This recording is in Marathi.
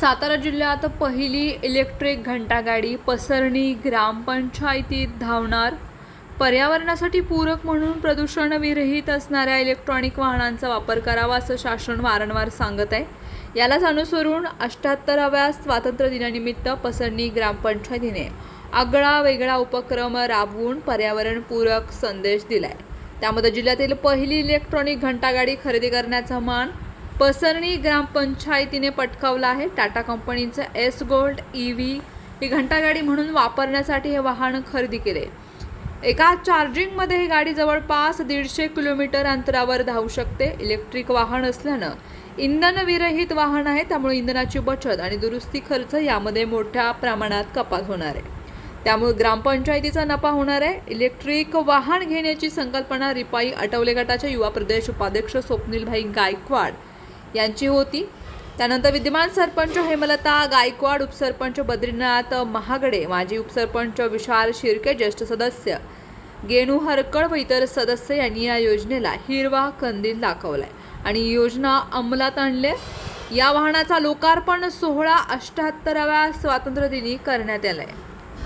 सातारा जिल्ह्यात पहिली इलेक्ट्रिक घंटागाडी पसरणी ग्रामपंचायतीत धावणार. पर्यावरणासाठी पूरक म्हणून प्रदूषण विरहित असणाऱ्या इलेक्ट्रॉनिक वाहनांचा वापर करावा असं शासन वारंवार सांगत आहे. यालाच अनुसरून अष्ट्याहत्तराव्या स्वातंत्र्य दिनानिमित्त पसरणी ग्रामपंचायतीने आगळा वेगळा उपक्रम राबवून पर्यावरणपूरक संदेश दिलाय. त्यामध्ये जिल्ह्यातील पहिली इलेक्ट्रॉनिक घंटागाडी खरेदी करण्याचा मान पसरणी ग्रामपंचायतीने पटकावला आहे. टाटा कंपनीचं एस गोल्ड ई व्ही ही घंटागाडी म्हणून वापरण्यासाठी हे वाहन खरेदी केले. एका चार्जिंगमध्ये ही गाडी जवळपास दीडशे किलोमीटर अंतरावर धावू शकते. इलेक्ट्रिक वाहन असल्यानं इंधनविरहित वाहन आहे त्यामुळे इंधनाची बचत आणि दुरुस्ती खर्च यामध्ये मोठ्या प्रमाणात कपात होणार आहे. त्यामुळे ग्रामपंचायतीचा नफा होणार आहे. इलेक्ट्रिक वाहन घेण्याची संकल्पना रिपाई आटवले गटाच्या युवा प्रदेश उपाध्यक्ष स्वप्नीलभाई गायकवाड यांची होती. त्यानंतर विद्यमान सरपंच हेमलता गायकवाड उपसरपंच बद्रीनाथ महागडे माजी उपसरपंच विशाल शिर्के ज्येष्ठ सदस्य गेणू हरकळ व इतर सदस्य यांनी या योजनेला हिरवा कंदील दाखवलाय. आणि योजना अंमलात आणले या वाहनाचा लोकार्पण सोहळा अष्ट्याहत्तराव्या स्वातंत्र्य दिनी करण्यात आलाय.